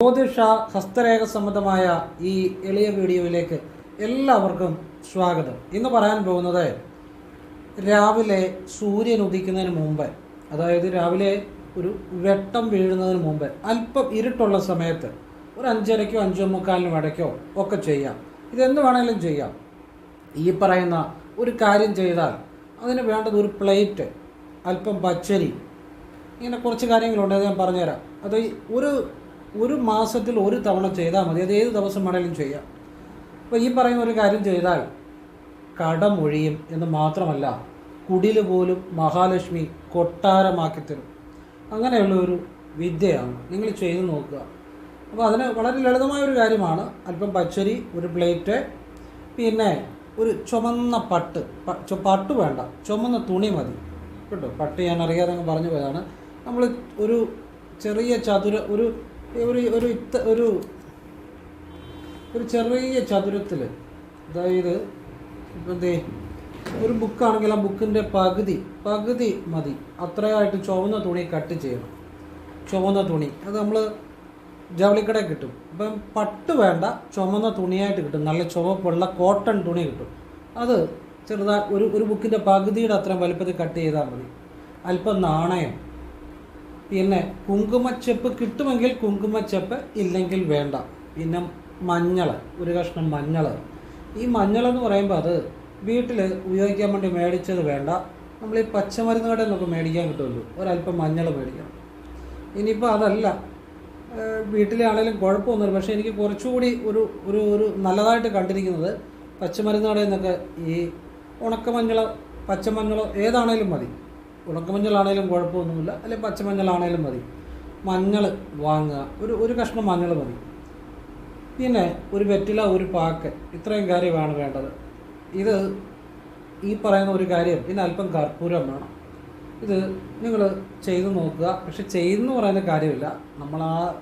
ജ്യോതിഷ ഹസ്തരേഖ സംബന്ധമായ ഈ എളിയ വീഡിയോയിലേക്ക് എല്ലാവർക്കും സ്വാഗതം. ഇന്ന് പറയാൻ പോകുന്നത് രാവിലെ സൂര്യൻ ഉദിക്കുന്നതിന് മുമ്പ് അതായത് രാവിലെ ഒരു വെട്ടം വീഴുന്നതിന് മുമ്പ് അല്പം ഇരുട്ടുള്ള സമയത്ത് ഒരു അഞ്ചരയ്ക്കോ അഞ്ചോ മുക്കാലിനും ഇടയ്ക്കോ ഒക്കെ ചെയ്യാം. ഇതെന്ത് വേണമെങ്കിലും ചെയ്യാം. ഈ പറയുന്ന ഒരു കാര്യം ചെയ്താൽ അതിന് വേണ്ടത് ഒരു പ്ലേറ്റ് അല്പം പച്ചരി ഇങ്ങനെ കുറച്ച് കാര്യങ്ങളുണ്ട് ഞാൻ പറഞ്ഞുതരാം. അത് ഒരു ഒരു മാസത്തിൽ ഒരു തവണ ചെയ്താൽ മതി. അത് ഏത് ദിവസം വേണമെങ്കിലും ചെയ്യാം. അപ്പോൾ ഈ പറയുന്ന ഒരു കാര്യം ചെയ്താൽ കടമൊഴിയും എന്ന് മാത്രമല്ല കുടിൽ പോലും മഹാലക്ഷ്മി കൊട്ടാരമാക്കി തരും. അങ്ങനെയുള്ള ഒരു വിദ്യയാണ് നിങ്ങൾ ചെയ്തു നോക്കുക. അപ്പോൾ അതിന് വളരെ ലളിതമായ ഒരു കാര്യമാണ്. അല്പം പച്ചരി ഒരു പ്ലേറ്റ് പിന്നെ ഒരു ചുമന്ന പട്ട്. പട്ട് വേണ്ട. ചുമന്ന തുണി മതി. കേട്ടോ? പട്ട് ഞാൻ അറിയാതെ അങ്ങ് പറഞ്ഞു പോയതാണ്. നമ്മൾ ഒരു ചെറിയ ചതുര ഒരു ഒരു ഒരു ഇത്ത ഒരു ഒരു ചെറിയ ചതുരത്തിൽ അതായത് ഇപ്പം എന്തേ ഒരു ബുക്കാണെങ്കിൽ ആ ബുക്കിന്റെ പകുതി പകുതി മതി. അത്രയായിട്ട് ചുവന്ന തുണി കട്ട് ചെയ്യണം. ചുവന്ന തുണി. അത് നമ്മൾ ജവളിക്കടയിൽ കിട്ടും. ഇപ്പം പട്ട് വേണ്ട ചുമന്ന തുണിയായിട്ട് കിട്ടും. നല്ല ചുവപ്പുള്ള കോട്ടൺ തുണി കിട്ടും. അത് ചെറുതായി ഒരു ഒരു ബുക്കിന്റെ പകുതിയുടെ അത്രയും വലുപ്പത്തിൽ കട്ട് ചെയ്താൽ മതി. അല്പം നാണയം. പിന്നെ കുങ്കുമച്ചെപ്പ് കിട്ടുമെങ്കിൽ കുങ്കുമച്ചെപ്പ് ഇല്ലെങ്കിൽ വേണ്ട. പിന്നെ മഞ്ഞൾ ഒരു കഷ്ണം മഞ്ഞൾ ഈ മഞ്ഞൾ എന്ന് പറയുമ്പോൾ അത് വീട്ടിൽ ഉപയോഗിക്കാൻ വേണ്ടി മേടിച്ചത് വേണ്ട. നമ്മൾ ഈ പച്ചമരുന്ന് കടയിൽ നിന്നൊക്കെ മേടിക്കാൻ കിട്ടുമല്ലോ. ഒരല്പം മഞ്ഞൾ മേടിക്കണം. ഇനിയിപ്പോൾ അതല്ല. വീട്ടിലാണെങ്കിലും കുഴപ്പമൊന്നുമില്ല. പക്ഷേ എനിക്ക് കുറച്ചുകൂടി ഒരു ഒരു ഒരു നല്ലതായിട്ട് കണ്ടിരിക്കുന്നത് പച്ചമരുന്ന് കടയിൽ നിന്നൊക്കെ ഈ ഉണക്കമഞ്ഞളോ പച്ചമഞ്ഞളോ ഏതാണേലും മതി. ഉണക്കമഞ്ഞളാണേലും കുഴപ്പമൊന്നുമില്ല. അല്ലെങ്കിൽ പച്ചമഞ്ഞളാണേലും മതി. മഞ്ഞൾ വാങ്ങുക. ഒരു ഒരു കഷ്ണം മഞ്ഞൾ മതി. പിന്നെ ഒരു വെറ്റില ഒരു പാക്ക്. ഇത്രയും കാര്യമാണ് വേണ്ടത്. ഇത് ഈ പറയുന്ന ഒരു കാര്യം പിന്നെ അല്പം കർപ്പൂരം വേണം. ഇത് നിങ്ങൾ ചെയ്തു നോക്കുക. പക്ഷെ ചെയ്തെന്ന് പറയുന്ന കാര്യമില്ല. നമ്മൾ ആ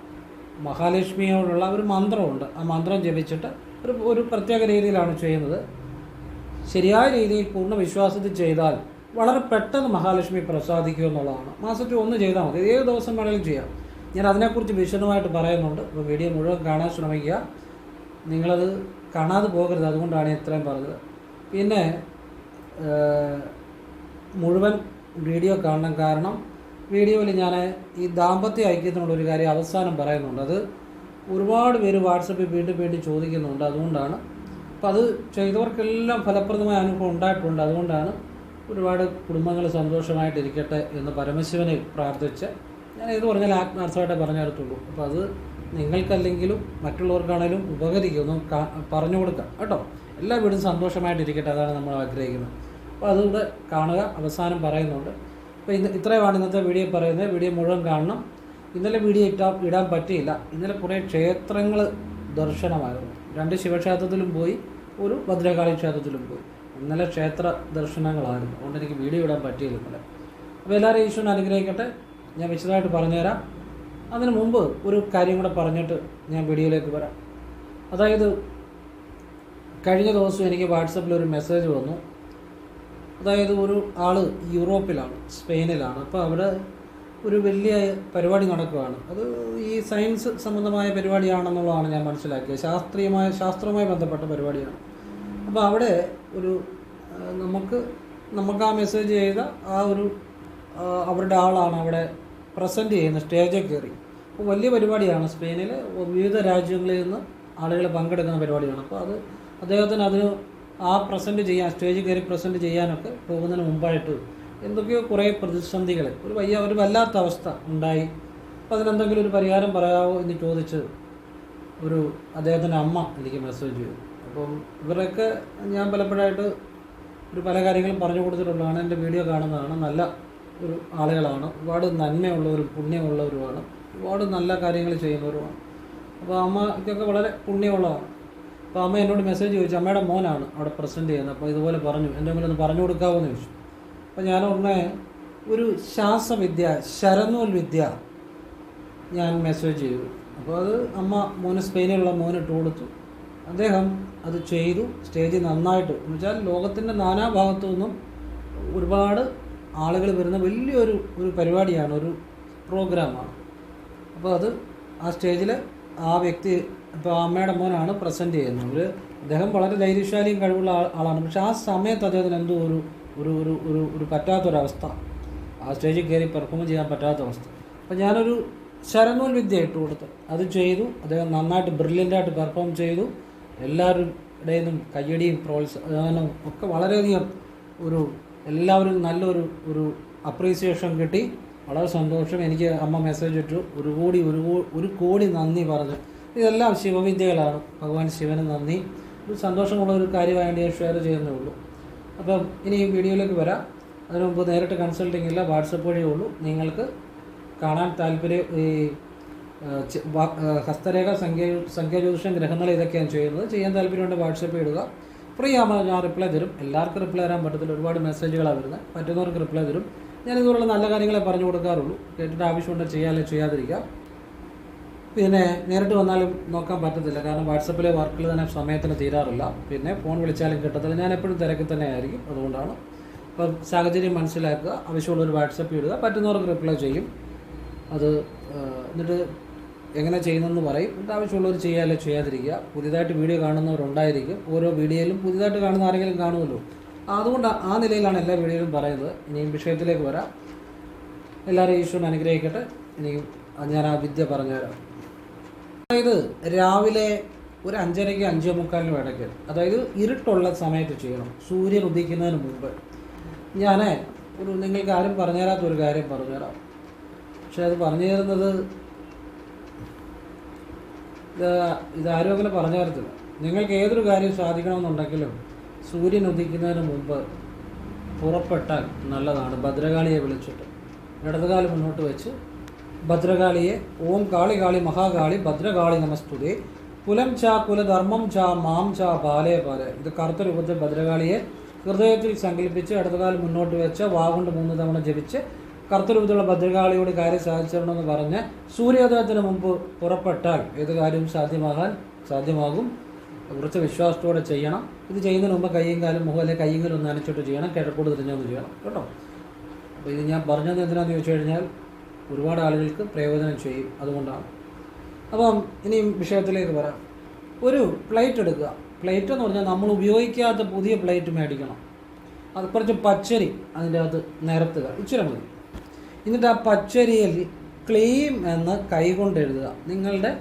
മഹാലക്ഷ്മിയോടുള്ള ഒരു മന്ത്രമുണ്ട്. ആ മന്ത്രം ജപിച്ചിട്ട് ഒരു ഒരു പ്രത്യേക രീതിയിലാണ് ചെയ്യുന്നത്. ശരിയായ രീതിയിൽ പൂർണ വിശ്വാസത്തിൽ ചെയ്താൽ വളരെ പെട്ടെന്ന് മഹാലക്ഷ്മി പ്രസാദിക്കും എന്നുള്ളതാണ്. മാസത്തിൽ ഒന്ന് ചെയ്താൽ മതി. ഏത് ദിവസം വേണമെങ്കിലും ചെയ്യാം. ഞാൻ അതിനെക്കുറിച്ച് വിശദമായിട്ട് പറയുന്നുണ്ട്. അപ്പോൾ വീഡിയോ മുഴുവൻ കാണാൻ ശ്രമിക്കുക. നിങ്ങളത് കാണാതെ പോകരുത്. അതുകൊണ്ടാണ് ഇത്രയും പറഞ്ഞത്. പിന്നെ മുഴുവൻ വീഡിയോ കാണണം കാരണം വീഡിയോയിൽ ഞാൻ ഈ ദാമ്പത്യ ഐക്യത്തിനുള്ള ഒരു കാര്യം അവസാനം പറയുന്നുണ്ട്. അത് ഒരുപാട് പേര് വാട്സപ്പിൽ വീണ്ടും വീണ്ടും ചോദിക്കുന്നുണ്ട്. അതുകൊണ്ടാണ്. അപ്പോൾ അത് ചെയ്തവർക്കെല്ലാം ഫലപ്രദമായ അനുഭവം ഉണ്ടായിട്ടുണ്ട്. അതുകൊണ്ടാണ് ഒരുപാട് കുടുംബങ്ങൾ സന്തോഷമായിട്ടിരിക്കട്ടെ എന്ന് പരമശിവനെ പ്രാർത്ഥിച്ച് ഞാൻ ഏത് പറഞ്ഞാലും ആത്മാർത്ഥമായിട്ട് പറഞ്ഞു തരത്തുള്ളൂ അപ്പോൾ അത് നിങ്ങൾക്കല്ലെങ്കിലും മറ്റുള്ളവർക്കാണെങ്കിലും ഉപകരിക്കുന്നു പറഞ്ഞു കൊടുക്കാം. കേട്ടോ? എല്ലാ വീടും സന്തോഷമായിട്ടിരിക്കട്ടെ അതാണ് നമ്മൾ ആഗ്രഹിക്കുന്നത്. അപ്പോൾ അതുകൂടെ കാണുക. അവസാനം പറയുന്നുണ്ട്. അപ്പോൾ ഇന്ന് ഇത്രയുമാണ് ഇന്നത്തെ വീഡിയോ പറയുന്നത്. വീഡിയോ മുഴുവൻ കാണണം. ഇന്നലെ വീഡിയോ ഇട്ടാ ഇടാൻ പറ്റിയില്ല. ഇന്നലെ കുറേ ക്ഷേത്രങ്ങൾ ദർശനമായിരുന്നു. രണ്ട് ശിവക്ഷേത്രത്തിലും പോയി ഒരു ഭദ്രകാളി ക്ഷേത്രത്തിലും പോയി. ഇന്നലെ ക്ഷേത്ര ദർശനങ്ങളായിരുന്നു. അതുകൊണ്ട് എനിക്ക് വീഡിയോ ഇടാൻ പറ്റിയില്ല ഇന്നലെ. അപ്പോൾ എല്ലാവരും ഈശ്വരൻ അനുഗ്രഹിക്കട്ടെ. ഞാൻ വിശദമായിട്ട് പറഞ്ഞുതരാം. അതിന് മുമ്പ് ഒരു കാര്യം കൂടെ പറഞ്ഞിട്ട് ഞാൻ വീഡിയോയിലേക്ക് വരാം. അതായത് കഴിഞ്ഞ ദിവസം എനിക്ക് വാട്സപ്പിൽ ഒരു മെസ്സേജ് വന്നു. അതായത് ഒരു ആൾ യൂറോപ്പിലാണ് സ്പെയിനിലാണ്. അപ്പോൾ അവിടെ ഒരു വലിയ പരിപാടി നടക്കുകയാണ്. അത് ഈ സയൻസ് സംബന്ധമായ പരിപാടിയാണെന്നുള്ളതാണ് ഞാൻ മനസ്സിലാക്കിയത്. ശാസ്ത്രീയമായ ശാസ്ത്രവുമായി ബന്ധപ്പെട്ട പരിപാടിയാണ്. അപ്പോൾ അവിടെ ഒരു നമുക്ക് നമുക്ക് ആ മെസ്സേജ് ചെയ്ത ആ ഒരു അവരുടെ ആളാണ് അവിടെ പ്രസന്റ് ചെയ്യുന്ന സ്റ്റേജിൽ കയറി. അപ്പോൾ വലിയ പരിപാടിയാണ്. സ്പെയിനിൽ വിവിധ രാജ്യങ്ങളിൽ നിന്ന് ആളുകൾ പങ്കെടുക്കുന്ന പരിപാടിയാണ്. അപ്പോൾ അത് അദ്ദേഹത്തിന് അതിന് ആ പ്രസന്റ് ചെയ്യാൻ സ്റ്റേജിൽ കയറി പ്രസന്റ് ചെയ്യാനൊക്കെ പോകുന്നതിന് മുമ്പായിട്ട് എന്തൊക്കെയോ കുറേ പ്രതിസന്ധികൾ ഒരു വയ്യ ഒരു വല്ലാത്ത അവസ്ഥ ഉണ്ടായി. അപ്പോൾ അതിനെന്തെങ്കിലും ഒരു പരിഹാരം പറയാമോ എന്ന് ചോദിച്ച് ഒരു അദ്ദേഹത്തിന്റെ അമ്മ എനിക്ക് മെസ്സേജ് ചെയ്തു. അപ്പം ഇവരൊക്കെ ഞാൻ പലപ്പോഴായിട്ട് ഒരു പല കാര്യങ്ങളും പറഞ്ഞു കൊടുത്തിട്ടുള്ളതാണ്. എന്റെ വീഡിയോ കാണുന്നതാണ്. നല്ല ഒരു ആളുകളാണ്. ഒരുപാട് നന്മയുള്ളവരും പുണ്യമുള്ളവരുമാണ്. ഒരുപാട് നല്ല കാര്യങ്ങൾ ചെയ്യുന്നവരുമാണ്. അപ്പോൾ അമ്മയ്ക്കൊക്കെ വളരെ പുണ്യമുള്ളതാണ്. അപ്പോൾ അമ്മ എന്നോട് മെസ്സേജ് ചോദിച്ചു അമ്മയുടെ മോനാണ് അവിടെ പ്രസന്റ് ചെയ്യുന്നത്. അപ്പോൾ ഇതുപോലെ പറഞ്ഞു. എന്റെ മുന്നിൽ ഒന്ന് പറഞ്ഞു കൊടുക്കാമോ എന്ന് ചോദിച്ചു. അപ്പോൾ ഞാൻ ഉടനെ ഒരു ശാസ്ത്രവിദ്യ ശരനൂൽ വിദ്യ ഞാൻ മെസ്സേജ് ചെയ്തു. അപ്പോൾ അത് അമ്മ മോന് സ്പെയിനിലുള്ള മോനിട്ട് കൊടുത്തു. അദ്ദേഹം അത് ചെയ്തു സ്റ്റേജിൽ നന്നായിട്ട്. എന്ന് വെച്ചാൽ ലോകത്തിന്റെ നാനാഭാഗത്തു നിന്നും ഒരുപാട് ആളുകൾ വരുന്ന വലിയൊരു ഒരു പരിപാടിയാണ് ഒരു പ്രോഗ്രാമാണ്. അപ്പോൾ അത് ആ സ്റ്റേജിൽ ആ വ്യക്തി ഇപ്പോൾ അമ്മയുടെ മോനാണ് പ്രസന്റ് ചെയ്യുന്നത്. ഒരു അദ്ദേഹം വളരെ ധൈര്യശാലിയും കഴിവുള്ള ആളാണ്. പക്ഷെ ആ സമയത്ത് അദ്ദേഹത്തിന് എന്തോ ഒരു ഒരു ഒരു ഒരു ഒരു പറ്റാത്തൊരവസ്ഥ. ആ സ്റ്റേജിൽ കയറി പെർഫോം ചെയ്യാൻ പറ്റാത്ത അവസ്ഥ അപ്പം ഞാനൊരു ശരനൂൽ വിദ്യ ഇട്ട് കൊടുത്ത് അത് ചെയ്തു. അദ്ദേഹം നന്നായിട്ട് ബ്രില്യന്റായിട്ട് പെർഫോം ചെയ്തു. എല്ലാവരുടെയും കയ്യടിയും പ്രോത്സാഹനവും ഒക്കെ വളരെയധികം ഒരു എല്ലാവരും നല്ലൊരു ഒരു അപ്രീസിയേഷൻ കിട്ടി. വളരെ സന്തോഷം. എനിക്ക് അമ്മ മെസ്സേജ് ഇട്ടു. ഒരു കോടി ഒരു ഒരു കോടി നന്ദി പറഞ്ഞു. ഇതെല്ലാം ശിവവിദ്യകളാണ്. ഭഗവാൻ ശിവന് നന്ദി. ഒരു സന്തോഷമുള്ള ഒരു കാര്യമായിട്ട് ഞാൻ ഷെയർ ചെയ്യുന്നേ ഉള്ളൂ. അപ്പം ഇനി ഈ വീഡിയോയിലേക്ക് വരാം. അതിനു മുമ്പ് നേരിട്ട് കൺസൾട്ടിംഗ് ഇല്ല വാട്സപ്പ് വഴിയേ ഉള്ളൂ. നിങ്ങൾക്ക് കാണാൻ താല്പര്യം ഈ ഹസ്തരേഖ സംഖ്യ സംഖ്യാജ്യോതിഷം ഗ്രഹങ്ങൾ ഇതൊക്കെയാണ് ചെയ്യുന്നത്. ചെയ്യാൻ താല്പര്യമുണ്ട് വാട്സപ്പ് ഇടുക. ഫ്രീ ആകുമ്പോൾ ഞാൻ റിപ്ലൈ തരും. എല്ലാവർക്കും റിപ്ലൈ തരാൻ പറ്റത്തില്ല. ഒരുപാട് മെസ്സേജുകളാണ് വരുന്നത്. പറ്റുന്നവർക്ക് റിപ്ലൈ തരും. ഞാൻ ഇതുപോലുള്ള നല്ല കാര്യങ്ങളെ പറഞ്ഞു കൊടുക്കാറുള്ളൂ. കേട്ടിട്ട് ആവശ്യമുണ്ട് ചെയ്യാതെ ചെയ്യാതിരിക്കാം പിന്നെ നേരിട്ട് വന്നാലും നോക്കാൻ പറ്റത്തില്ല. കാരണം വാട്സപ്പിലെ വർക്കിൽ തന്നെ സമയത്തിന് തീരാറില്ല. പിന്നെ ഫോൺ വിളിച്ചാലും കിട്ടത്തില്ല. ഞാൻ എപ്പോഴും തിരക്കിൽ തന്നെ ആയിരിക്കും. അതുകൊണ്ടാണ്. അപ്പം സാഹചര്യം മനസ്സിലാക്കുക. ആവശ്യമുള്ളൊരു വാട്സപ്പ് ഇടുക. പറ്റുന്നവർക്ക് റിപ്ലൈ ചെയ്യും. അത് എന്നിട്ട് എങ്ങനെ ചെയ്യുന്നതെന്ന് പറയും. ആവശ്യമുള്ളവർ ചെയ്യാല്ലേ ചെയ്യാതിരിക്കുക. പുതിയതായിട്ട് വീഡിയോ കാണുന്നവരുണ്ടായിരിക്കും. ഓരോ വീഡിയോയിലും പുതിയതായിട്ട് കാണുന്ന ആരെങ്കിലും കാണുമല്ലോ. അതുകൊണ്ട് ആ നിലയിലാണ് എല്ലാ വീഡിയോയിലും പറയുന്നത്. ഇനിയും വിഷയത്തിലേക്ക് വരാം. എല്ലാവരും ഈശ്വരൻ അനുഗ്രഹിക്കട്ടെ. ഇനിയും ഞാൻ ആ വിദ്യ പറഞ്ഞുതരാം. അതായത് രാവിലെ ഒരു അഞ്ചരയ്ക്ക് അഞ്ചേ മുക്കാലിനും ഇടയ്ക്ക് അതായത് ഇരുട്ടുള്ള സമയത്ത് ചെയ്യണം. സൂര്യൻ ഉദിക്കുന്നതിന് മുമ്പ്. ഞാൻ ഒരു നിങ്ങൾക്ക് ആരും പറഞ്ഞുതരാത്ത ഒരു കാര്യം പറഞ്ഞുതരാം. പക്ഷെ അത് പറഞ്ഞു തരുന്നത് ഇത് ഇതാരും അങ്ങനെ പറഞ്ഞു നിങ്ങൾക്ക് ഏതൊരു കാര്യം സാധിക്കണമെന്നുണ്ടെങ്കിലും സൂര്യൻ ഉദിക്കുന്നതിന് മുമ്പ് പുറപ്പെട്ടാൽ നല്ലതാണ്. ഭദ്രകാളിയെ വിളിച്ചിട്ട്. ഇടതുകാലം മുന്നോട്ട് വെച്ച് ഭദ്രകാളിയെ ഓം കാളി കാളി മഹാകാളി ഭദ്രകാളി നമസ്തുതി. കുലം ചാ കുലധർമ്മം ചാ മാം ചാ ബാലേ ബാലെ. ഇത് കറുത്ത രൂപത്തിൽ ഭദ്രകാളിയെ ഹൃദയത്തിൽ സങ്കല്പിച്ച് ഇടതുകാലം മുന്നോട്ട് വെച്ച് വാഗുണ്ട് മൂന്ന് തവണ ജപിച്ച് കറുത്ത രൂപത്തിലുള്ള ഭദ്രകാളിയോട് കാര്യം സാധിച്ചിടണമെന്ന് പറഞ്ഞ് സൂര്യോദയത്തിന് മുമ്പ് പുറപ്പെട്ടാൽ ഏത് കാര്യവും സാധ്യമാകാൻ സാധ്യമാകും. കുറച്ച് വിശ്വാസത്തോടെ ചെയ്യണം. ഇത് ചെയ്യുന്നതിന് മുമ്പ് കയ്യും കാലും മുഖം അല്ലെങ്കിൽ കയ്യും കാലും ഒന്ന് നനച്ചിട്ട് ചെയ്യണം. കിഴക്കോട് തിരിഞ്ഞൊന്ന് ചെയ്യണം. കേട്ടോ? അപ്പോൾ ഇത് ഞാൻ പറഞ്ഞത് എന്തിനാന്ന് ചോദിച്ചു കഴിഞ്ഞാൽ ഒരുപാട് ആളുകൾക്ക് പ്രയോജനം ചെയ്യും അതുകൊണ്ടാണ്. അപ്പം ഇനിയും വിഷയത്തിലേക്ക് വരാം. ഒരു പ്ലേറ്റ് എടുക്കുക. പ്ലേറ്റ് എന്ന് പറഞ്ഞാൽ നമ്മൾ ഉപയോഗിക്കാത്ത പുതിയ പ്ലേറ്റ് മേടിക്കണം. അത് കുറച്ച് പച്ചരി അതിന്റെ അകത്ത് നിരത്തുക. ഇച്ചിരി മതി. എന്നിട്ട് ആ പച്ചരിയിൽ ക്ലീം എന്ന് കൈ കൊണ്ട് എഴുതുക. നിങ്ങളുടെ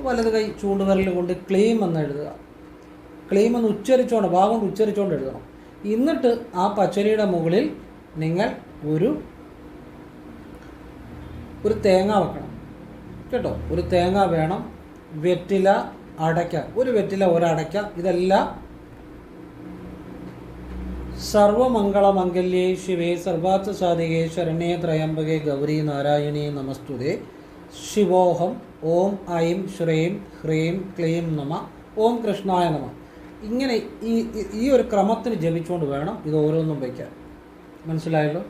വലത് കൈ ചൂണ്ടുവിരൽ കൊണ്ട് ക്ലീം എന്ന് എഴുതുക. ക്ലീം എന്ന് ഉച്ചരിച്ചുകൊണ്ട് ഭാഗം കൊണ്ട് ഉച്ചരിച്ചുകൊണ്ട് എഴുതണം. എന്നിട്ട് ആ പച്ചരിയുടെ മുകളിൽ നിങ്ങൾ ഒരു ഒരു തേങ്ങ വെക്കണം. കേട്ടോ? ഒരു തേങ്ങ വേണം. വെറ്റില അടയ്ക്ക. ഒരു വെറ്റില ഒരടയ്ക്ക ഇതെല്ലാം സർവമംഗളമംഗല്യേ ശിവേ സർവാത്സാധികേ ശരണേ ത്രയംബകേ ഗൗരി നാരായണേ നമസ്തുതേ. ശിവോഹം ഓം ഐം ശ്രീം ഹ്രീം ക്ലീം നമ ഓം കൃഷ്ണായ നമ. ഇങ്ങനെ ഈ ഈ- ഒരു ക്രമത്തിന് ജപിച്ചുകൊണ്ട് വേണം ഇത് ഓരോന്നും വയ്ക്കാൻ. മനസ്സിലായല്ലോ?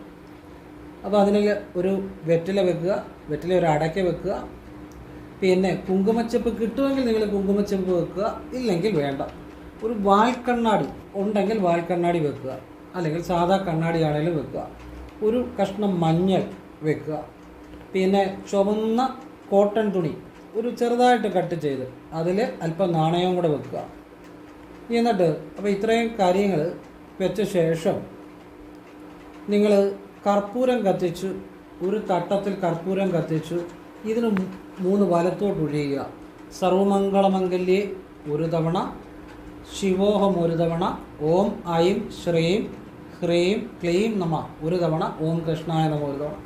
അപ്പോൾ അതിൽ ഒരു വെറ്റില വെക്കുക വെറ്റില ഒരു അടയ്ക്ക വെക്കുക. പിന്നെ കുങ്കുമച്ചപ്പ് കിട്ടുമെങ്കിൽ നിങ്ങൾ കുങ്കുമച്ചപ്പ് വെക്കുക ഇല്ലെങ്കിൽ വേണ്ട. ഒരു വാൽക്കണ്ണാടി ഉണ്ടെങ്കിൽ വാൽക്കണ്ണാടി വെക്കുക. അല്ലെങ്കിൽ സാധാ കണ്ണാടി ആണെങ്കിലും വെക്കുക. ഒരു കഷ്ണം മഞ്ഞൾ വെക്കുക. പിന്നെ ചുവന്ന കോട്ടൺ തുണി ഒരു ചെറുതായിട്ട് കട്ട് ചെയ്ത് അതിൽ അല്പം നാണയവും കൂടെ വെക്കുക. എന്നിട്ട് അപ്പോൾ ഇത്രയും കാര്യങ്ങൾ വെച്ച ശേഷം നിങ്ങൾ കർപ്പൂരം കത്തിച്ച് ഒരു തട്ടത്തിൽ കർപ്പൂരം കത്തിച്ചു ഇതിന് മൂന്ന് വലത്തോട്ട് ഒഴിയുക സർവമംഗളമംഗല്യേ ഒരു തവണ ശിവോഹം ഒരു തവണ ഓം ഐം ശ്രീം ഹ്രീം ക്ലീം നമ ഒരു തവണ ഓം കൃഷ്ണായ നമ ഒരു തവണ.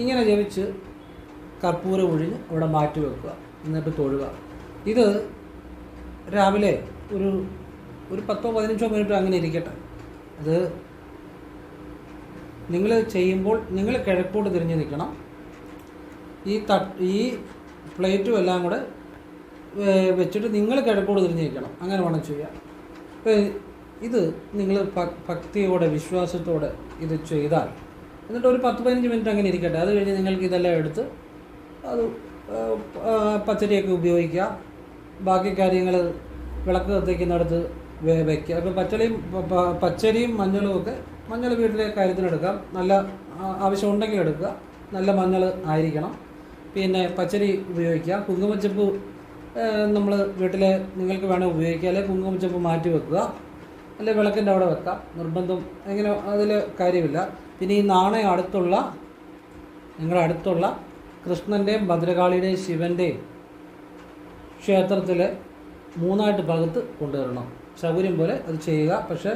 ഇങ്ങനെ ജപിച്ച് കർപ്പൂരം ഒഴിഞ്ഞ് അവിടെ മാറ്റി വെക്കുക എന്നിട്ട് തൊഴുക. ഇത് രാവിലെ ഒരു ഒരു പത്തോ പതിനഞ്ചോ മിനിറ്റ് അങ്ങനെ ഇരിക്കട്ടെ. അത് നിങ്ങൾ ചെയ്യുമ്പോൾ നിങ്ങൾ കിഴക്കോട്ട് തിരിഞ്ഞ് നിൽക്കണം. ഈ തട്ട് ഈ പ്ലേറ്റും എല്ലാം കൂടെ വെച്ചിട്ട് നിങ്ങൾ കിഴക്കോട്ട് തിരിഞ്ഞ് നിൽക്കണം. അങ്ങനെ വേണം ചെയ്യുക ഇത് നിങ്ങൾ ഭക്തിയോടെ വിശ്വാസത്തോടെ ഇത് ചെയ്താൽ. എന്നിട്ട് ഒരു പത്ത് പതിനഞ്ച് മിനിറ്റ് അങ്ങനെ ഇരിക്കട്ടെ. അത് കഴിഞ്ഞ് നിങ്ങൾക്ക് ഇതെല്ലാം എടുത്ത് അത് പച്ചരിയൊക്കെ ഉപയോഗിക്കുക. ബാക്കി കാര്യങ്ങൾ വിളക്ക് കത്തിക്കുന്നിടത്ത് വയ്ക്കുക അപ്പോൾ പച്ചളിയും പച്ചരിയും മഞ്ഞളും ഒക്കെ മഞ്ഞൾ വീട്ടിലെ കാര്യത്തിനെടുക്കാം നല്ല ആവശ്യം ആവശ്യമുണ്ടെങ്കിൽ എടുക്കുക. നല്ല മഞ്ഞൾ ആയിരിക്കണം. പിന്നെ പച്ചരി ഉപയോഗിക്കുക. കുങ്കുമച്ചപ്പ് നമ്മൾ വീട്ടിലെ നിങ്ങൾക്ക് വേണമെങ്കിൽ ഉപയോഗിക്കുക. അല്ലെങ്കിൽ കുങ്കുമച്ചപ്പ് മാറ്റി വെക്കുക. അല്ലെങ്കിൽ വിളക്കിന്റെ അവിടെ വെക്കാം. നിർബന്ധം അങ്ങനെ അതിൽ കാര്യമില്ല. പിന്നെ ഈ നാണയം അടുത്തുള്ള നിങ്ങളുടെ അടുത്തുള്ള കൃഷ്ണന്റെയും ഭദ്രകാളിയുടെയും ശിവന്റെയും ക്ഷേത്രത്തിൽ മൂന്നായിട്ട് പകുത്ത് കൊണ്ടുവരണം. സൗകര്യം പോലെ അത് ചെയ്യുക. പക്ഷേ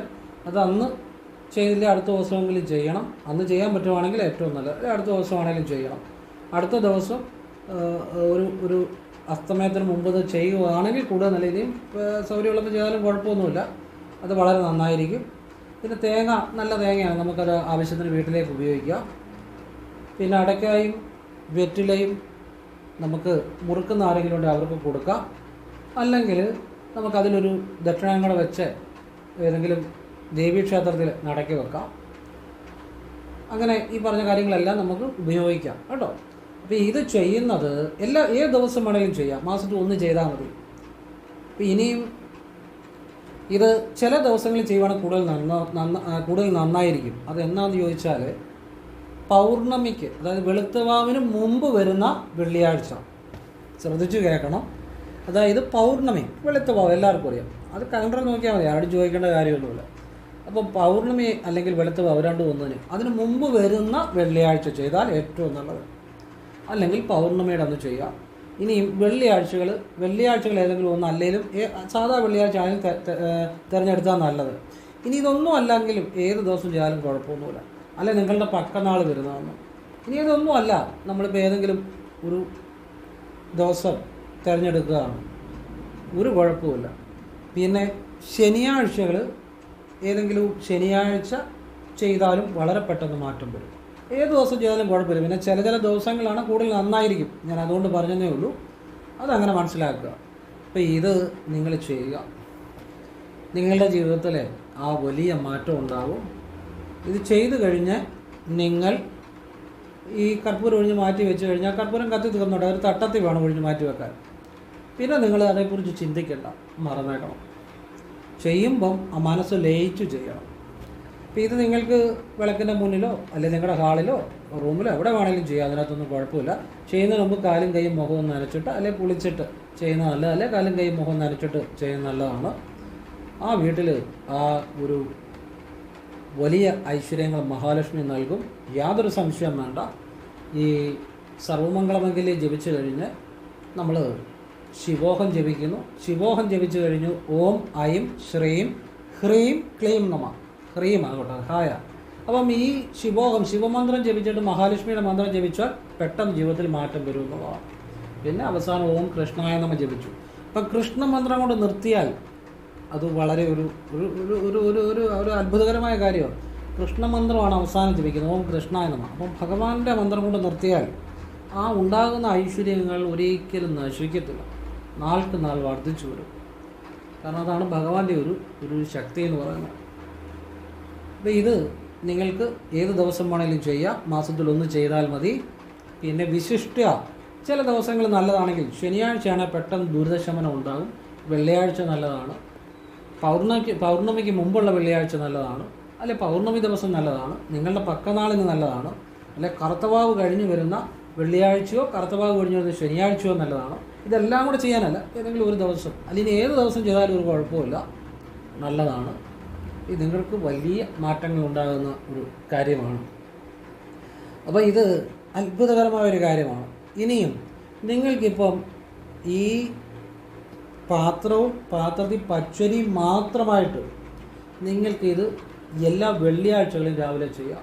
അത് അന്ന് ചെയ്തില്ല അടുത്ത ദിവസമെങ്കിലും ചെയ്യണം. അന്ന് ചെയ്യാൻ പറ്റുവാണെങ്കിൽ ഏറ്റവും നല്ലത്. അടുത്ത ദിവസമാണെങ്കിലും ചെയ്യണം. അടുത്ത ദിവസം ഒരു ഒരു അസ്തമയത്തിന് മുമ്പ് ഇത് ചെയ്യുകയാണെങ്കിൽ കൂടുതൽ നല്ല ഇനിയും സൗകര്യമുള്ളപ്പോൾ ചെയ്താലും കുഴപ്പമൊന്നുമില്ല. അത് വളരെ നന്നായിരിക്കും. പിന്നെ തേങ്ങ നല്ല തേങ്ങയാണ് നമുക്കത് ആവശ്യത്തിന് വീട്ടിലേക്ക് ഉപയോഗിക്കാം. പിന്നെ അടയ്ക്കായും വെറ്റിലയും നമുക്ക് മുറുക്കുന്ന ആരെങ്കിലും ഉണ്ടെങ്കിൽ അവർക്ക് കൊടുക്കാം. അല്ലെങ്കിൽ നമുക്കതിലൊരു ദക്ഷിണയും വെച്ച് ഏതെങ്കിലും ദേവീക്ഷേത്രത്തിൽ നടക്കി വെക്കാം. അങ്ങനെ ഈ പറഞ്ഞ കാര്യങ്ങളെല്ലാം നമുക്ക് ഉപയോഗിക്കാം കേട്ടോ? അപ്പോൾ ഇത് ചെയ്യുന്നത് എല്ലാ ഏത് ദിവസം വേണമെങ്കിലും ചെയ്യാം. മാസത്തിൽ ഒന്ന് ചെയ്താൽ മതി. അപ്പോൾ ഇനിയും ഇത് ചില ദിവസങ്ങളിൽ ചെയ്യുവാണെങ്കിൽ കൂടുതൽ നന്ന കൂടുതൽ നന്നായിരിക്കും. അത് ചോദിച്ചാൽ പൗർണമിക്ക് അതായത് വെളുത്തവാവിന് മുമ്പ് വരുന്ന വെള്ളിയാഴ്ച. ശ്രദ്ധിച്ചു കേൾക്കണം. അതായത് പൗർണമി വെളുത്തവാവ് എല്ലാവർക്കും അറിയാം. അത് കലണ്ടർ നോക്കിയാൽ മതി ആരും ചോദിക്കേണ്ട കാര്യമൊന്നുമില്ല. അപ്പോൾ പൗർണമി അല്ലെങ്കിൽ വെളുത്തവാവ് രണ്ട് ഒന്നിന്. അതിന് മുമ്പ് വരുന്ന വെള്ളിയാഴ്ച ചെയ്താൽ ഏറ്റവും നല്ലത്. അല്ലെങ്കിൽ പൗർണമിയുടെ അന്ന് ചെയ്യാം ഇനിയും വെള്ളിയാഴ്ചകൾ വെള്ളിയാഴ്ചകൾ ഏതെങ്കിലും ഒന്ന് അല്ലെങ്കിലും സാധാ വെള്ളിയാഴ്ച ആയാലും തിരഞ്ഞെടുത്താൽ നല്ലത്. ഇനി ഇതൊന്നും അല്ലെങ്കിലും ഏത് ദിവസം ചെയ്താലും കുഴപ്പമൊന്നുമില്ല. അല്ലെ നിങ്ങളുടെ പക്കനാൾ വരുന്നതെന്ന്. ഇനി ഇതൊന്നും അല്ല. നമ്മളിപ്പോൾ ഏതെങ്കിലും ഒരു ദിവസം തിരഞ്ഞെടുക്കുകയാണ്. ഒരു കുഴപ്പമില്ല പിന്നെ ശനിയാഴ്ചകൾ ഏതെങ്കിലും ശനിയാഴ്ച ചെയ്താലും വളരെ പെട്ടെന്ന് മാറ്റം വരും. ഏത് ദിവസം ചെയ്താലും കുഴപ്പമില്ല. പിന്നെ ചില ചില ദിവസങ്ങളാണ് കൂടുതൽ നന്നായിരിക്കും. ഞാൻ അതുകൊണ്ട് പറഞ്ഞതേ ഉള്ളൂ. അതങ്ങനെ മനസ്സിലാക്കുക. അപ്പോൾ ഇത് നിങ്ങൾ ചെയ്യുക. നിങ്ങളുടെ ജീവിതത്തിൽ ആ വലിയ മാറ്റം ഉണ്ടാകും ഇത് ചെയ്തു കഴിഞ്ഞ് നിങ്ങൾ ഈ കർപ്പൂരം ഒഴിഞ്ഞ് മാറ്റി വെച്ച് കഴിഞ്ഞാൽ കർപ്പൂരം കത്തി തീർന്നോട്ടെ. ഒരു തട്ടത്തിൽ വേണം ഒഴിഞ്ഞ് മാറ്റി വെക്കാൻ. പിന്നെ നിങ്ങൾ അതേക്കുറിച്ച് ചിന്തിക്കേണ്ട. മറന്നേക്കണം. ചെയ്യുമ്പം ആ മനസ്സ് ലയിച്ചു ചെയ്യണം. അപ്പോൾ ഇത് നിങ്ങൾക്ക് വിളക്കിന്റെ മുന്നിലോ അല്ലെങ്കിൽ നിങ്ങളുടെ ഹാളിലോ റൂമിലോ എവിടെ വേണമെങ്കിലും ചെയ്യാം. അതിനകത്തൊന്നും കുഴപ്പമില്ല. ചെയ്യുന്നതിന് മുമ്പ് കാലും കൈയും മുഖവും നനച്ചിട്ട് അല്ലെങ്കിൽ കുളിച്ചിട്ട് ചെയ്യുന്നത് നല്ലത് അല്ലെങ്കിൽ കാലും കൈയും മുഖം നനച്ചിട്ട് ചെയ്യുന്ന നല്ലതാണ്. ആ വീട്ടിൽ ആ ഒരു വലിയ ഐശ്വര്യങ്ങൾ മഹാലക്ഷ്മി നൽകും. യാതൊരു സംശയം വേണ്ട. ഈ സർവമംഗളമെങ്കിലെ ജപിച്ചു കഴിഞ്ഞ് നമ്മൾ ശിവോഹം ജപിക്കുന്നു. ശിവോഹം ജപിച്ചു കഴിഞ്ഞു ഓം ഐം ശ്രീം ഹ്രീം ക്ലീം നമ. ഹ്രീം അതുകൊണ്ട് ഹായ അപ്പം ഈ ശിവോഹം ശിവമന്ത്രം ജപിച്ചിട്ട് മഹാലക്ഷ്മിയുടെ മന്ത്രം ജപിച്ചാൽ പെട്ടെന്ന് ജീവിതത്തിൽ മാറ്റം വരും എന്നുള്ളതാണ് പിന്നെ അവസാനം ഓം കൃഷ്ണായ നമ്മൾ ജപിച്ചു. അപ്പം കൃഷ്ണ മന്ത്രം കൊണ്ട് നിർത്തിയാൽ അത് വളരെ ഒരു ഒരു ഒരു ഒരു ഒരു ഒരു അത്ഭുതകരമായ കാര്യമാണ്. കൃഷ്ണമന്ത്രമാണ് അവസാനം ജപിക്കുന്നത് ഓം കൃഷ്ണായ നമ്മ അപ്പം ഭഗവാന്റെ മന്ത്രം കൊണ്ട് നിർത്തിയാൽ ആ ഉണ്ടാകുന്ന ഐശ്വര്യങ്ങൾ ഒരിക്കലും നശിക്കത്തില്ല. നാൾക്ക് നാൾ വർദ്ധിച്ചു വരും. കാരണം അതാണ് ഭഗവാന്റെ ഒരു ഒരു ശക്തി എന്ന് പറയുന്നത്. അപ്പോൾ ഇത് നിങ്ങൾക്ക് ഏത് ദിവസം വേണമെങ്കിലും ചെയ്യാം. മാസത്തിൽ ഒന്ന് ചെയ്താൽ മതി. പിന്നെ വിശിഷ്ട ചില ദിവസങ്ങൾ നല്ലതാണെങ്കിൽ ശനിയാഴ്ചയാണ് പെട്ടെന്ന് ദുരിതശമനം ഉണ്ടാകും. വെള്ളിയാഴ്ച നല്ലതാണ്. പൗർണമിക്ക് പൗർണമിക്ക് മുമ്പുള്ള വെള്ളിയാഴ്ച നല്ലതാണ്. അല്ലെ പൗർണമി ദിവസം നല്ലതാണ്. നിങ്ങളുടെ പക്കനാളിന് നല്ലതാണ്. അല്ലെ കറുത്തവാവ് കഴിഞ്ഞു വരുന്ന വെള്ളിയാഴ്ചയോ കറുത്തവാവ് കഴിഞ്ഞു വരുന്ന ശനിയാഴ്ചയോ നല്ലതാണ്. ഇതെല്ലാം കൂടെ ചെയ്യാനല്ല. ഏതെങ്കിലും ഒരു ദിവസം. അല്ലെങ്കിൽ ഏത് ദിവസം ചെയ്താലും ഒരു കുഴപ്പമില്ല നല്ലതാണ്. നിങ്ങൾക്ക് വലിയ മാറ്റങ്ങൾ ഉണ്ടാകുന്ന ഒരു കാര്യമാണ്. അപ്പോൾ ഇത് അത്ഭുതകരമായ ഒരു കാര്യമാണ്. ഇനിയും നിങ്ങൾക്കിപ്പം ഈ പാത്രവും പാത്രത്തിൽ പച്ചരിയും മാത്രമായിട്ട് നിങ്ങൾക്കിത് എല്ലാ വെള്ളിയാഴ്ചകളും രാവിലെ ചെയ്യാം.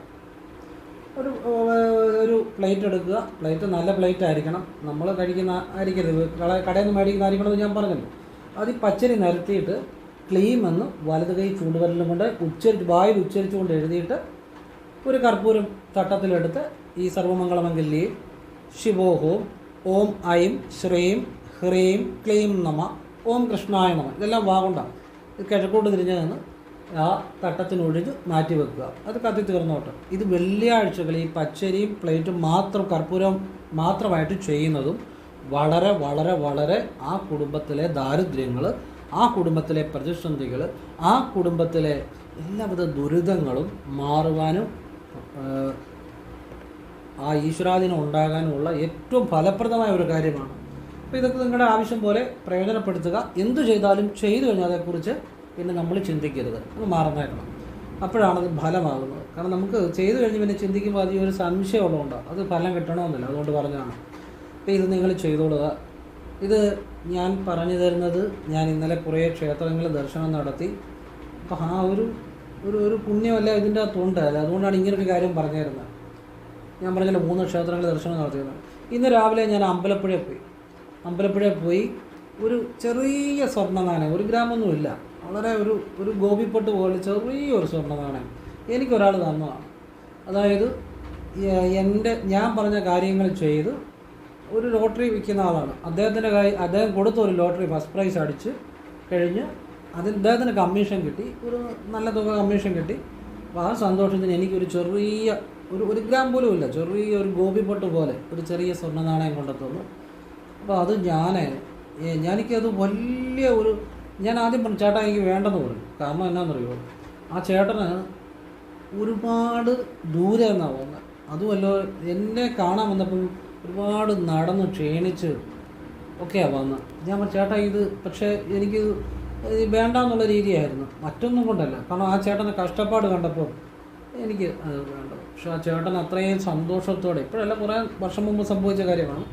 ഒരു ഒരു പ്ലേറ്റ് എടുക്കുക. പ്ലേറ്റ് നല്ല പ്ലേറ്റ് ആയിരിക്കണം. നമ്മൾ കഴിക്കുന്ന ആയിരിക്കരുത്. കട കടയിൽ നിന്ന് മേടിക്കുന്ന ആയിരിക്കണമെന്ന് ഞാൻ പറഞ്ഞല്ലോ. അത് പച്ചരി നിരത്തിയിട്ട് ക്ലീം എന്ന് വലത് കൈ ചൂണ്ടുവരലും കൊണ്ട് ഉച്ചരിച്ച് വായിൽ ഉച്ചരിച്ചുകൊണ്ട് എഴുതിയിട്ട് ഒരു കർപ്പൂരം തട്ടത്തിലെടുത്ത് ഈ സർവമംഗളമംഗല്യേ ശിവോഹോം. ഓം ഐം ശ്രീം ഹ്രീം ക്ലീം നമ. ഓം കൃഷ്ണായ നമ. ഇതെല്ലാം വാഗുണ്ടാണ് ഇത് കിഴക്കോട്ട് തിരിഞ്ഞു നിന്ന് ആ തട്ടത്തിനൊഴിഞ്ഞ് മാറ്റി വെക്കുക. അത് കത്തി തീർന്നോട്ടെ. ഇത് വെള്ളിയാഴ്ചകൾ ഈ പച്ചരിയും പ്ലേറ്റും മാത്രം കർപ്പൂരം മാത്രമായിട്ട് ചെയ്യുന്നതും വളരെ വളരെ വളരെ ആ കുടുംബത്തിലെ ദാരിദ്ര്യങ്ങൾ ആ കുടുംബത്തിലെ പ്രതിസന്ധികൾ ആ കുടുംബത്തിലെ എല്ലാവിധ ദുരിതങ്ങളും മാറുവാനും ആ ഈശ്വരാധീനം ഉണ്ടാകാനുമുള്ള ഏറ്റവും ഫലപ്രദമായ ഒരു കാര്യമാണ്. അപ്പോൾ ഇതൊക്കെ നിങ്ങളുടെ ആവശ്യം പോലെ പ്രയോജനപ്പെടുത്തുക. എന്തു ചെയ്താലും ചെയ്തു കഴിഞ്ഞാൽ അതേക്കുറിച്ച് പിന്നെ നമ്മൾ ചിന്തിക്കരുത്. അത് മാറുന്നതായിരുന്നു അപ്പോഴാണ് അത് ഫലമാകുന്നത്. കാരണം നമുക്ക് ചെയ്തു കഴിഞ്ഞ് പിന്നെ ചിന്തിക്കുമ്പോൾ അതിൽ ഒരു സംശയമുള്ളതുകൊണ്ട് അത് ഫലം കിട്ടണമെന്നില്ല. അതുകൊണ്ട് പറഞ്ഞതാണ്. അപ്പോൾ ഇത് നിങ്ങൾ ചെയ്തോളുക. ഇത് ഞാൻ പറഞ്ഞു തരുന്നത് ഞാൻ ഇന്നലെ കുറേ ക്ഷേത്രങ്ങൾ ദർശനം നടത്തി. അപ്പോൾ ആ ഒരു ഒരു ഒരു പുണ്യമല്ല ഇതിന്റെ അകത്തുണ്ട് അല്ല അതുകൊണ്ടാണ് ഇങ്ങനൊരു കാര്യം പറഞ്ഞു തരുന്നത് ഞാൻ പറഞ്ഞില്ല മൂന്ന് ക്ഷേത്രങ്ങൾ ദർശനം നടത്തിയിരുന്നു ഇന്ന് രാവിലെ ഞാൻ അമ്പലപ്പുഴ പോയി. അമ്പലപ്പുഴ പോയി ഒരു ചെറിയ സ്വർണ നാണയം ഒരു ഗ്രാമൊന്നുമില്ല വളരെ ഒരു ഒരു ഗോപിപ്പെട്ട് പോലെ ചെറിയൊരു സ്വർണ നാണയം എനിക്കൊരാൾ തന്നതാണ്. അതായത് എന്റെ ഞാൻ പറഞ്ഞ കാര്യങ്ങൾ ചെയ്ത് ഒരു ലോട്ടറി വിൽക്കുന്ന ആളാണ്. അദ്ദേഹത്തിന്റെ കൈ അദ്ദേഹം കൊടുത്ത ഒരു ലോട്ടറി ഫസ്റ്റ് പ്രൈസ് അടിച്ച് കഴിഞ്ഞ് അതിൽ അദ്ദേഹത്തിന് കമ്മീഷൻ കിട്ടി. ഒരു നല്ല തുക കമ്മീഷൻ കിട്ടി. അപ്പോൾ ആ സന്തോഷത്തിന് എനിക്കൊരു ചെറിയ ഒരു ഒരു ഗ്രാം പോലും ഇല്ല. ചെറിയ ഒരു ഗോപിപ്പൊട്ട് പോലെ ഒരു ചെറിയ സ്വർണ നാണയം കൊണ്ടെത്തുന്നു അപ്പോൾ അത് ഞാൻ ഞാനിക്കത് വലിയ ഒരു ഞാൻ ആദ്യം പറഞ്ഞു ചേട്ടാ എനിക്ക് വേണ്ടെന്ന് പറഞ്ഞു. കാരണം എന്നാണെന്നറിയോ ആ ചേട്ടന് ഒരുപാട് ദൂരെ നിന്നാണ് പോകുന്നത് അതുമല്ല എന്നെ കാണാൻ വന്നപ്പം ഒരുപാട് നടന്ന് ക്ഷീണിച്ച് ഒക്കെയാണ് വന്ന്. ഞാൻ ചേട്ടാ ഇത് പക്ഷേ എനിക്ക് ഇത് വേണ്ടാന്നുള്ള രീതിയായിരുന്നു. മറ്റൊന്നും കൊണ്ടല്ല. കാരണം ആ ചേട്ടന്റെ കഷ്ടപ്പാട് കണ്ടപ്പോൾ എനിക്ക് അത് വേണ്ട പക്ഷെ ആ ചേട്ടൻ അത്രയും സന്തോഷത്തോടെ ഇപ്പോഴല്ല കുറേ വർഷം മുമ്പ് സംഭവിച്ച കാര്യമാണ്.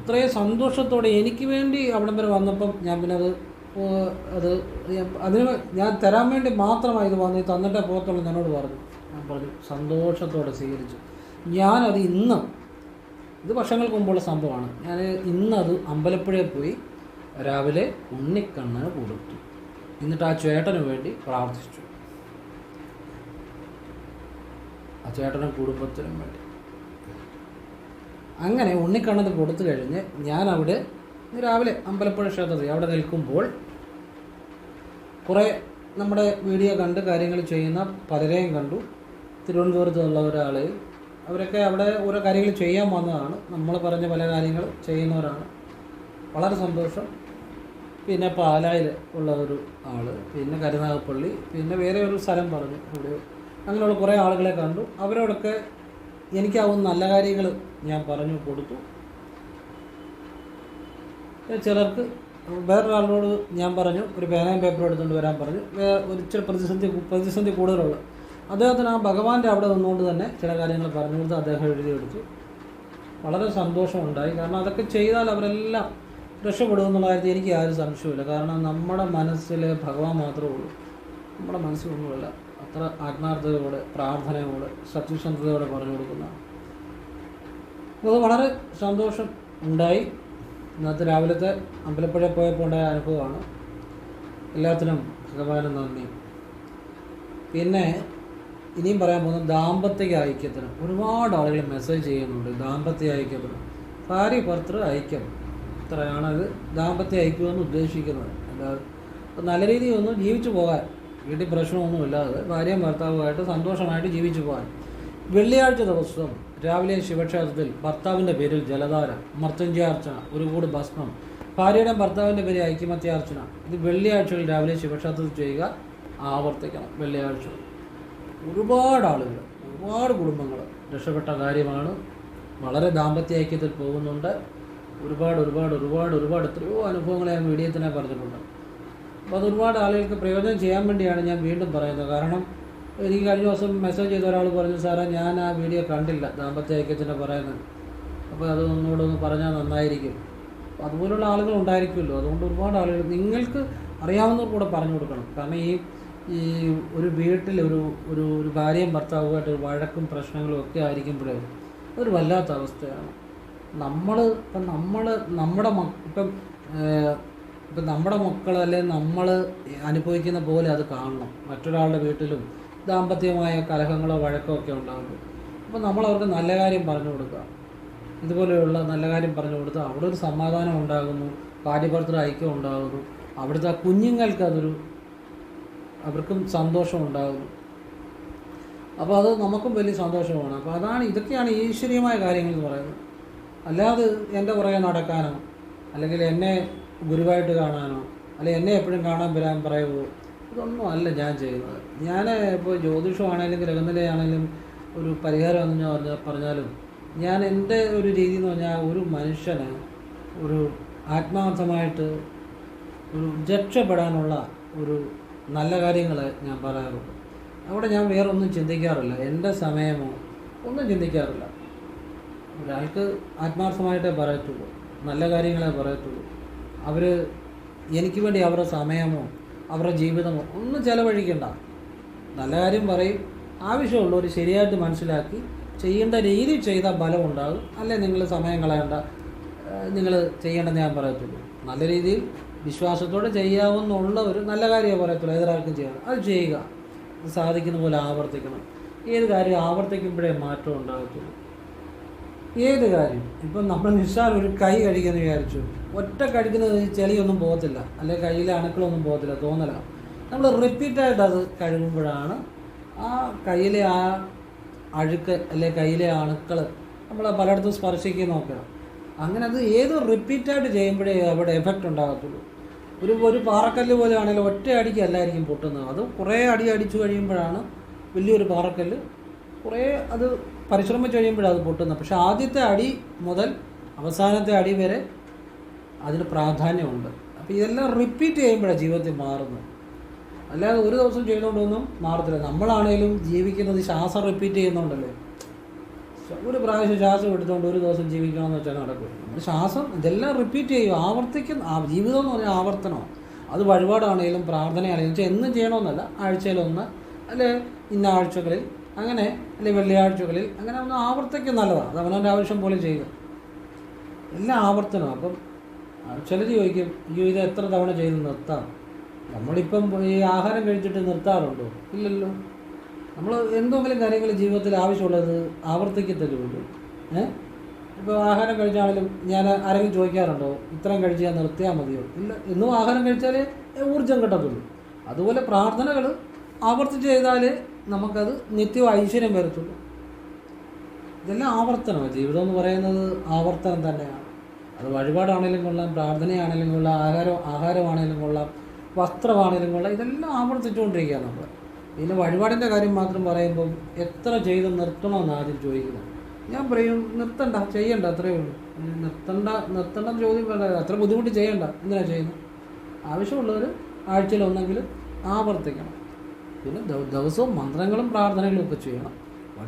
അത്രയും സന്തോഷത്തോടെ എനിക്ക് വേണ്ടി അവിടം വരെ വന്നപ്പം ഞാൻ പിന്നെ അത് അത് അതിന് ഞാൻ തരാൻ വേണ്ടി മാത്രമായി ഇത് വന്ന് തന്നിട്ടേ പോകത്തുള്ളൂ എന്നോട് പറഞ്ഞു. ഞാൻ പറഞ്ഞു സന്തോഷത്തോടെ സ്വീകരിച്ചു. ഞാനത് ഇന്ന് ഇത് വർഷങ്ങൾക്ക് മുമ്പുള്ള സംഭവമാണ്. ഞാൻ ഇന്നത് അമ്പലപ്പുഴയിൽ പോയി രാവിലെ ഉണ്ണിക്കണ്ണന് കൊടുത്തു എന്നിട്ട് ആ ചേട്ടന് വേണ്ടി പ്രാർത്ഥിച്ചു. ആ ചേട്ടനും കുടുംബത്തിനും വേണ്ടി. അങ്ങനെ ഉണ്ണിക്കണ്ണത് കൊടുത്തു കഴിഞ്ഞ് ഞാൻ അവിടെ രാവിലെ അമ്പലപ്പുഴ ക്ഷേത്രത്തിൽ അവിടെ നിൽക്കുമ്പോൾ കുറേ നമ്മുടെ വീഡിയോ കണ്ട് കാര്യങ്ങൾ ചെയ്യുന്ന പലരെയും കണ്ടു. തിരുവനന്തപുരത്തുള്ള ഒരാൾ അവരൊക്കെ അവിടെ ഓരോ കാര്യങ്ങൾ ചെയ്യാൻ വന്നതാണ്. നമ്മൾ പറഞ്ഞ പല കാര്യങ്ങൾ ചെയ്യുന്നവരാണ്. വളരെ സന്തോഷം. പിന്നെ പാലായിൽ ഉള്ള ഒരു ആൾ പിന്നെ കരുനാഗപ്പള്ളി പിന്നെ വേറെ ഒരു സ്ഥലം പറഞ്ഞു. ഇവിടെ അങ്ങനെയുള്ള കുറേ ആളുകളെ കണ്ടു. അവരോടൊക്കെ എനിക്കാവുന്ന നല്ല കാര്യങ്ങൾ ഞാൻ പറഞ്ഞു കൊടുത്തു. ചിലർക്ക് വേറൊരാളോട് ഞാൻ പറഞ്ഞു ഒരു പേനയും പേപ്പറും എടുത്തുകൊണ്ട് വരാൻ പറഞ്ഞു. ഇച്ചിരി പ്രതിസന്ധി പ്രതിസന്ധി കൂടുതലുള്ള അദ്ദേഹത്തിന് ആ ഭഗവാന്റെ അവിടെ നിന്നുകൊണ്ട് തന്നെ ചില കാര്യങ്ങൾ പറഞ്ഞു കൊടുത്ത് അദ്ദേഹം എഴുതിയെടുത്തു. വളരെ സന്തോഷമുണ്ടായി. കാരണം അതൊക്കെ ചെയ്താൽ അവരെല്ലാം രക്ഷപ്പെടുമെന്നുള്ള കാര്യത്തിൽ എനിക്ക് ആരും സംശയമില്ല കാരണം നമ്മുടെ മനസ്സിൽ ഭഗവാൻ മാത്രമേ ഉള്ളൂ. നമ്മുടെ മനസ്സിലൊന്നുമില്ല. അത്ര ആത്മാർത്ഥതയോടെ പ്രാർത്ഥനയോടെ സത്യസന്ധതയോടെ പറഞ്ഞു കൊടുക്കുന്ന. അത് വളരെ സന്തോഷം ഉണ്ടായി. ഇന്നത്തെ രാവിലത്തെ അമ്പലപ്പുഴ പോയപ്പോൾ ഉണ്ടായ അനുഭവമാണ്. എല്ലാത്തിനും ഭഗവാന് നന്ദി. പിന്നെ ഇനിയും പറയാൻ പോകുന്നത് ദാമ്പത്യ ഐക്യത്തിന് ഒരുപാട് ആളുകൾ മെസ്സേജ് ചെയ്യുന്നുണ്ട് ദാമ്പത്യ ഐക്യത്തിന്. ഭാര്യ ഭർത്തൃ ഐക്യം. ഇത്രയാണ് ഇത് ദാമ്പത്യ ഐക്യം എന്ന് ഉദ്ദേശിക്കുന്നത്. അല്ലാതെ അപ്പം നല്ല രീതിയിൽ ഒന്ന് ജീവിച്ചു പോകാൻ വീട്ടിൽ പ്രശ്നമൊന്നും ഇല്ലാതെ ഭാര്യയും ഭർത്താവുമായിട്ട് സന്തോഷമായിട്ട് ജീവിച്ചു പോകാൻ. വെള്ളിയാഴ്ച ദിവസം രാവിലെ ശിവക്ഷേത്രത്തിൽ ഭർത്താവിന്റെ പേരിൽ ജലധാര മർത്തഞ്ജയാർച്ചന ഒരു കൂട് ഭസ്മം. ഭാര്യയുടെ ഭർത്താവിന്റെ പേര് ഐക്യമത്യാർച്ചന ഇത് വെള്ളിയാഴ്ചകൾ രാവിലെ ശിവക്ഷേത്രത്തിൽ ചെയ്യുക ആവർത്തിക്കണം. വെള്ളിയാഴ്ച. ഒരുപാട് ആളുകൾ ഒരുപാട് കുടുംബങ്ങൾ രക്ഷപ്പെട്ട കാര്യമാണ്. വളരെ ദാമ്പത്യ ഐക്യത്തിൽ പോകുന്നുണ്ട്. ഒരുപാട് ഒരുപാട് ഒരുപാട് ഒരുപാട് എത്രയോ അനുഭവങ്ങൾ ഞാൻ വീഡിയോ തന്നെ പറഞ്ഞിട്ടുണ്ട്. അപ്പോൾ അത് ഒരുപാട് ആളുകൾക്ക് പ്രയോജനം ചെയ്യാൻ വേണ്ടിയാണ് ഞാൻ വീണ്ടും പറയുന്നത്. കാരണം എനിക്ക് കഴിഞ്ഞ ദിവസം മെസ്സേജ് ചെയ്ത ഒരാൾ പറഞ്ഞു സാറേ ഞാൻ ആ വീഡിയോ കണ്ടില്ല ദാമ്പത്യ ഐക്യത്തിന്റെ പറയുന്നത്. അപ്പോൾ അത് ഒന്നുകൂടെ ഒന്ന് പറഞ്ഞാൽ നന്നായിരിക്കും. അതുപോലുള്ള ആളുകൾ ഉണ്ടായിരിക്കുമല്ലോ. അതുകൊണ്ട് ഒരുപാട് ആളുകൾ നിങ്ങൾക്ക് അറിയാവുന്നവർ കൂടെ പറഞ്ഞു കൊടുക്കണം. കാരണം ഈ ഈ ഒരു വീട്ടിൽ ഒരു ഒരു ഒരു ഭാര്യയും ഭർത്താവുമായിട്ട് ഒരു വഴക്കും പ്രശ്നങ്ങളും ഒക്കെ ആയിരിക്കുമ്പോഴേ അതൊരു വല്ലാത്ത അവസ്ഥയാണ്. നമ്മൾ ഇപ്പം നമ്മൾ നമ്മുടെ ഇപ്പം ഇപ്പം നമ്മുടെ മക്കൾ അല്ലെങ്കിൽ നമ്മൾ അനുഭവിക്കുന്ന പോലെ അത് കാണണം. മറ്റൊരാളുടെ വീട്ടിലും ദാമ്പത്യമായ കലഹങ്ങളോ വഴക്കോ ഒക്കെ ഉണ്ടാകുമ്പോൾ. അപ്പോൾ നമ്മൾ അവർക്ക് നല്ല കാര്യം പറഞ്ഞു കൊടുക്കുക. ഇതുപോലെയുള്ള നല്ല കാര്യം പറഞ്ഞു കൊടുത്താൽ അവിടെ ഒരു സമാധാനം ഉണ്ടാകുന്നു. ഭാര്യഭർത്തൃ ഐക്യം ഉണ്ടാകുന്നു. അവിടുത്തെ കുഞ്ഞുങ്ങൾക്ക് അതൊരു അവർക്കും സന്തോഷം ഉണ്ടാകുന്നു അപ്പോൾ അത് നമുക്കും വലിയ സന്തോഷമാണ്. അപ്പോൾ അതാണ് ഇതൊക്കെയാണ് ഈശ്വരീയമായ കാര്യങ്ങൾ എന്ന് പറയുന്നത്. അല്ലാതെ എന്റെ പുറകെ നടക്കാനോ അല്ലെങ്കിൽ എന്നെ ഗുരുവായിട്ട് കാണാനോ അല്ലെങ്കിൽ എന്നെ എപ്പോഴും കാണാൻ വരാൻ പറയുമോ ഇതൊന്നും അല്ല ഞാൻ ചെയ്യുന്നത്. ഞാൻ ഇപ്പോൾ ജ്യോതിഷമാണെങ്കിലും ഗ്രഹനിലയാണെങ്കിലും ഒരു പരിഹാരം എന്ന് ഞാൻ പറഞ്ഞാലും ഞാൻ എന്റെ ഒരു രീതി എന്ന് പറഞ്ഞാൽ ഒരു മനുഷ്യന് ഒരു ആത്മാർത്ഥമായിട്ട് ഒരു രക്ഷപ്പെടാനുള്ള ഒരു നല്ല കാര്യങ്ങൾ ഞാൻ പറയാറുള്ളൂ അവിടെ ഞാൻ വേറെ ഒന്നും ചിന്തിക്കാറില്ല. എന്റെ സമയമോ ഒന്നും ചിന്തിക്കാറില്ല. ഒരാൾക്ക് ആത്മാർത്ഥമായിട്ടേ പറയത്തുള്ളൂ. നല്ല കാര്യങ്ങളെ പറയത്തുള്ളൂ. അവർ എനിക്ക് വേണ്ടി അവരുടെ സമയമോ അവരുടെ ജീവിതമോ ഒന്നും ചിലവഴിക്കണ്ട. നല്ല കാര്യം പറയും. ആവശ്യമുള്ളവർ ശരിയായിട്ട് മനസ്സിലാക്കി ചെയ്യേണ്ട രീതി ചെയ്താൽ ബലം അല്ലെ നിങ്ങൾ സമയം കളയണ്ട. നിങ്ങൾ ചെയ്യേണ്ടെന്ന് ഞാൻ പറയത്തുള്ളൂ. നല്ല രീതിയിൽ വിശ്വാസത്തോടെ ചെയ്യാവുന്നുള്ള ഒരു നല്ല കാര്യമേ പറയത്തുള്ളൂ. ഏതൊരാൾക്കും ചെയ്യണം അത് ചെയ്യുക. സാധിക്കുന്ന പോലെ ആവർത്തിക്കണം. ഏത് കാര്യം ആവർത്തിക്കുമ്പോഴേ മാറ്റം ഉണ്ടാകത്തുള്ളൂ. ഏത് കാര്യം? ഇപ്പം നമ്മൾ നിസ്സാരം ഒരു കൈ കഴിക്കുന്ന വിചാരിച്ചു. ഒറ്റ കഴിക്കുന്നത് ചെളിയൊന്നും പോകത്തില്ല. അല്ലെങ്കിൽ കയ്യിലെ അണുക്കളൊന്നും പോകത്തില്ല തോന്നല. നമ്മൾ റിപ്പീറ്റായിട്ട് അത് കഴുകുമ്പോഴാണ് ആ കയ്യിലെ ആ അഴുക്ക് അല്ലെങ്കിൽ കയ്യിലെ അണുക്കൾ നമ്മൾ പലയിടത്തും സ്പർശിക്കുന്നൊക്കെ അങ്ങനെ അത് ഏത് റിപ്പീറ്റായിട്ട് ചെയ്യുമ്പോഴേ അവിടെ എഫക്റ്റ് ഉണ്ടാകത്തുള്ളൂ. ഒരു ഒരു പാറക്കല്ല് പോലെ ആണെങ്കിലും ഒറ്റ അടിക്ക് അല്ലായിരിക്കും പൊട്ടുന്നത്. അത് കുറേ അടി അടിച്ചു കഴിയുമ്പോഴാണ് വലിയൊരു പാറക്കല്ല് കുറേ അത് പരിശ്രമിച്ച് കഴിയുമ്പോഴാണ് അത് പൊട്ടുന്നത്. പക്ഷെ ആദ്യത്തെ അടി മുതൽ അവസാനത്തെ അടി വരെ അതിന് പ്രാധാന്യമുണ്ട്. അപ്പോൾ ഇതെല്ലാം റിപ്പീറ്റ് ചെയ്യുമ്പോഴാണ് ജീവിതത്തിൽ മാറുന്നത്. അല്ലാതെ ഒരു ദിവസം ചെയ്തുകൊണ്ടൊന്നും മാറത്തില്ല. നമ്മളാണെങ്കിലും ജീവിക്കുന്നത് ശ്വാസം റിപ്പീറ്റ് ചെയ്യുന്നുണ്ടല്ലേ. ഒരു പ്രാവശ്യം ശ്വാസം എടുത്തുകൊണ്ട് ഒരു ദിവസം ജീവിക്കണമെന്ന് വെച്ചാൽ നടക്കും നമ്മൾ ശ്വാസം ഇതെല്ലാം റിപ്പീറ്റ് ചെയ്യും ആവർത്തിക്കുന്ന ജീവിതം എന്ന് പറഞ്ഞാൽ ആവർത്തനമാണ്. അത് വഴിപാടാണെങ്കിലും പ്രാർത്ഥനയാണെങ്കിലും വെച്ചാൽ എന്നും ചെയ്യണമെന്നല്ല. ആഴ്ചയിലൊന്ന് അല്ലെ ഇന്ന ആഴ്ചകളിൽ അങ്ങനെ അല്ലെങ്കിൽ വെള്ളിയാഴ്ചകളിൽ അങ്ങനെ ഒന്ന് ആവർത്തിക്കും നല്ലതാണ്. അത് അവനവന്റെ ആവശ്യം പോലെ ചെയ്യുക. എല്ലാം ആവർത്തനം അപ്പം ചിലർ ചോദിക്കും അയ്യോ ഇത് എത്ര തവണ ചെയ്ത് നിർത്താം? നമ്മളിപ്പം ഈ ആഹാരം കഴിച്ചിട്ട് നിർത്താറുണ്ടോ? ഇല്ലല്ലോ. നമ്മൾ എന്തെങ്കിലും കാര്യങ്ങൾ ജീവിതത്തിൽ ആവശ്യമുള്ളത് ആവർത്തിക്കത്തരുള്ളൂ ഏ? ഇപ്പോൾ ആഹാരം കഴിച്ചാണെങ്കിലും ഞാൻ ആരെങ്കിലും ചോദിക്കാറുണ്ടോ? ഇത്രയും കഴിച്ച് ഞാൻ നിർത്തിയാൽ മതിയോ? ഇല്ല. എന്നും ആഹാരം കഴിച്ചാലേ ഊർജം കിട്ടത്തുള്ളൂ. അതുപോലെ പ്രാർത്ഥനകൾ ആവർത്തിച്ച് ചെയ്താൽ നമുക്കത് നിത്യം ഐശ്വര്യം വരത്തുള്ളൂ. ഇതെല്ലാം ആവർത്തനമാണ് ജീവിതം എന്ന് പറയുന്നത് ആവർത്തനം തന്നെയാണ്. അത് വഴിപാടാണെങ്കിലും കൊള്ളാം പ്രാർത്ഥനയാണെങ്കിലും കൊള്ളാം ആഹാരം ആഹാരമാണെങ്കിലും കൊള്ളാം വസ്ത്രമാണെങ്കിലും കൊള്ളാം ഇതെല്ലാം ആവർത്തിച്ചുകൊണ്ടിരിക്കുകയാണ് നമ്മൾ പിന്നെ വഴിപാടിന്റെ കാര്യം മാത്രം പറയുമ്പം എത്ര ചെയ്ത് നിർത്തണമെന്ന് ആദ്യം ചോദിക്കുന്നത് ഞാൻ പറയും നിർത്തണ്ട ചെയ്യണ്ട അത്രയേ ഉള്ളൂ. നിർത്തണ്ട നിർത്തണ്ടെന്ന് ചോദ്യം വേണ്ട അത്ര ബുദ്ധിമുട്ട് ചെയ്യണ്ട. എന്തിനാ ചെയ്യുന്നത് ആവശ്യമുള്ളവർ ആഴ്ചയിൽ ഒന്നെങ്കിൽ ആവർത്തിക്കണം. പിന്നെ ദിവസവും മന്ത്രങ്ങളും പ്രാർത്ഥനകളും ഒക്കെ ചെയ്യണം.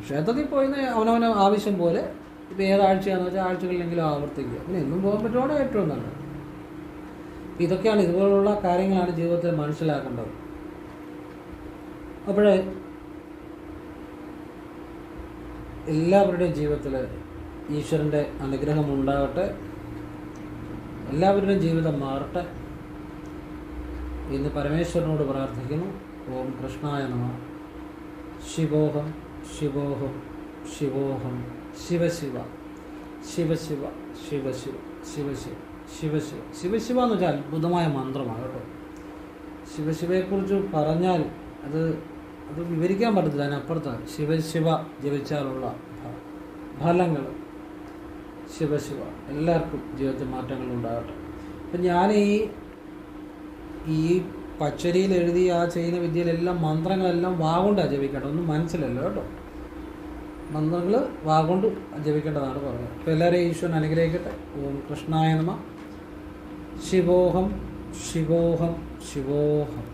ക്ഷേത്രത്തിൽ പോയി അവനവന് ആവശ്യം പോലെ ഇപ്പോൾ ഏതാഴ്ചയാണെന്ന് വെച്ചാൽ ആഴ്ചകളിലെങ്കിലും ആവർത്തിക്കുക. പിന്നെ എന്നും പോകാൻ പറ്റുവാണ് ഏറ്റവും നല്ലത്. ഇതൊക്കെയാണ് ഇതുപോലുള്ള കാര്യങ്ങളാണ് ജീവിതത്തിൽ മനസ്സിലാക്കേണ്ടത്. അപ്പോഴേ എല്ലാവരുടെയും ജീവിതത്തിൽ ഈശ്വരന്റെ അനുഗ്രഹം ഉണ്ടാകട്ടെ എല്ലാവരുടെയും ജീവിതം മാറട്ടെ ഇന്ന് പരമേശ്വരനോട് പ്രാർത്ഥിക്കുന്നു. ഓം കൃഷ്ണായ നമ. ശിവോഹം ശിവോഹം ശിവോഹം. ശിവശിവ ശിവശിവ ശിവശിവ ശിവശിവ ശിവശിവ ശിവശിവ എന്ന് വെച്ചാൽ അത്ഭുതമായ മന്ത്രമാണ് കേട്ടോ. ശിവശിവയെക്കുറിച്ച് പറഞ്ഞാൽ അത് അത് വിവരിക്കാൻ പറ്റത്തില്ല അതിനപ്പുറത്ത് ശിവശിവ ജപിച്ചാലുള്ള ഫലങ്ങൾ. ശിവശിവ എല്ലാവർക്കും ജീവിതത്തിൽ മാറ്റങ്ങൾ ഉണ്ടാകട്ടെ. അപ്പം ഞാൻ ഈ ഈ പച്ചരിയിൽ എഴുതി ആ ചെയ്യുന്ന വിദ്യയിലെല്ലാം മന്ത്രങ്ങളെല്ലാം വാഗൊണ്ടാണ് ജപിക്കേണ്ടത്. ഒന്നും മനസ്സിലല്ല കേട്ടോ. മന്ത്രങ്ങൾ വാഗൊണ്ട് ജപിക്കേണ്ടതാണ് പറഞ്ഞത്. അപ്പോൾ എല്ലാവരെയും ഈശ്വരൻ അനുഗ്രഹിക്കട്ടെ. ഓം കൃഷ്ണായ നമ. ശിവോഹം ശിവോഹം ശിവോഹം.